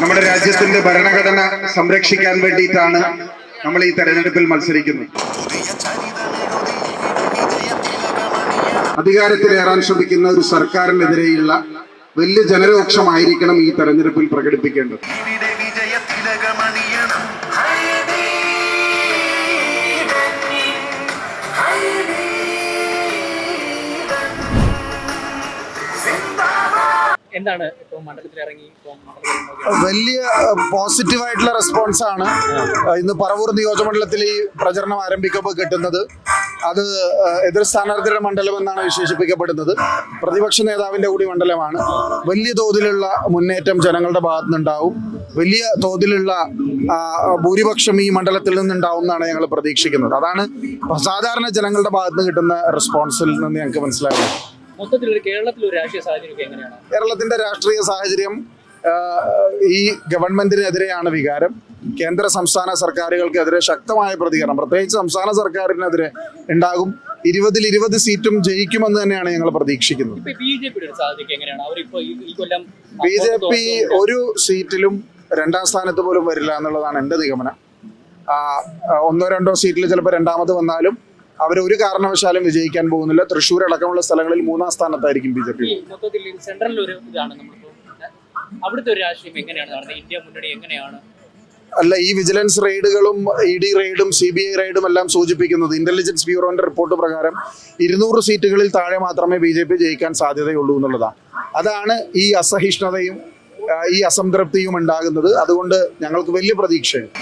നമ്മുടെ രാജ്യത്തിന്റെ ഭരണഘടന സംരക്ഷിക്കാൻ വേണ്ടിയിട്ടാണ് നമ്മൾ ഈ തെരഞ്ഞെടുപ്പിൽ മത്സരിക്കുന്നത്. അധികാരത്തിലേറാൻ ശ്രമിക്കുന്ന ഒരു സർക്കാരിനെതിരെയുള്ള വലിയ ജനരോക്ഷമായിരിക്കണം ഈ തെരഞ്ഞെടുപ്പിൽ പ്രകടിപ്പിക്കേണ്ടത്. എന്താണ് ഇപ്പോൾ മണ്ഡലത്തിൽ ഇറങ്ങി വലിയ പോസിറ്റീവായിട്ടുള്ള റെസ്പോൺസ് ആണ്. ഇന്ന് പറവൂർ നിയോജകമണ്ഡലത്തിൽ ഈ പ്രചരണം ആരംഭിക്കുമ്പോൾ കിട്ടുന്നത്. അത് എതിർ സ്ഥാനാർത്ഥിയുടെ മണ്ഡലം എന്നാണ് വിശേഷിപ്പിക്കപ്പെടുന്നത്. പ്രതിപക്ഷ നേതാവിന്റെ കൂടി മണ്ഡലമാണ്. വലിയ തോതിലുള്ള മുന്നേറ്റം ജനങ്ങളുടെ ഭാഗത്തു നിന്നുണ്ടാവും വലിയ തോതിലുള്ള ഭൂരിപക്ഷം ഈ മണ്ഡലത്തിൽ നിന്നുണ്ടാവും എന്നാണ് ഞങ്ങൾ പ്രതീക്ഷിക്കുന്നത്. അതാണ് സാധാരണ ജനങ്ങളുടെ ഭാഗത്ത് കിട്ടുന്ന റെസ്പോൺസിൽ നിന്ന് ഞങ്ങൾക്ക് മനസ്സിലായത് മൊത്തത്തിൽ ഒരു ഒരു രാഷ്ട്രീയ സാഹചര്യം എങ്ങനെയാണ്? കേരളത്തിന്റെ രാഷ്ട്രീയ സാഹചര്യം ഈ ഗവൺമെന്റിനെതിരെയാണ് വികാരം. കേന്ദ്ര സംസ്ഥാന സർക്കാരുകൾക്കെതിരെ ശക്തമായ പ്രതികരണം. പ്രത്യേകിച്ച് സംസ്ഥാന സർക്കാരിനെതിരെ ഉണ്ടാകും. ഇരുപതിൽ ഇരുപത് സീറ്റും ജയിക്കുമെന്ന് തന്നെയാണ് ഞങ്ങൾ പ്രതീക്ഷിക്കുന്നത്. ബി ജെ പി ഒരു സീറ്റിലും രണ്ടാം സ്ഥാനത്ത് പോലും വരില്ല എന്നുള്ളതാണ് എന്റെ നിഗമനം. ഒന്നോ രണ്ടോ സീറ്റിൽ ചിലപ്പോൾ രണ്ടാമത് വന്നാലും അവർ ഒരു കാരണവശാലും വിജയിക്കാൻ പോകുന്നില്ല. തൃശ്ശൂർ അടക്കമുള്ള സ്ഥലങ്ങളിൽ മൂന്നാം സ്ഥാനത്തായിരിക്കും ബി ജെ പി. മൊത്തത്തിൽ സെൻട്രലിൽ ഒരു ഇതാണ് അവിടുത്തെ ഒരു രാഷ്ട്രീയം എങ്ങനെയാണ് നടന്നത്? ഇന്ത്യ മുന്നണി എങ്ങനെയാണ്? അല്ല ഈ വിജിലൻസ് റെയ്ഡുകളും ഇ ഡി റെയ്ഡും സി ബി ഐ റെയ്ഡും എല്ലാം സൂചിപ്പിക്കുന്നത് ഇന്റലിജൻസ് ബ്യൂറോന്റെ റിപ്പോർട്ട് പ്രകാരം ഇരുന്നൂറ് സീറ്റുകളിൽ താഴെ മാത്രമേ ബി ജെ പി ജയിക്കാൻ സാധ്യതയുള്ളൂ എന്നുള്ളതാണ്. അതാണ് ഈ അസഹിഷ്ണുതയും ഈ അസംതൃപ്തിയും ഉണ്ടാകുന്നത്. അതുകൊണ്ട് ഞങ്ങൾക്ക് വലിയ പ്രതീക്ഷയുണ്ട്.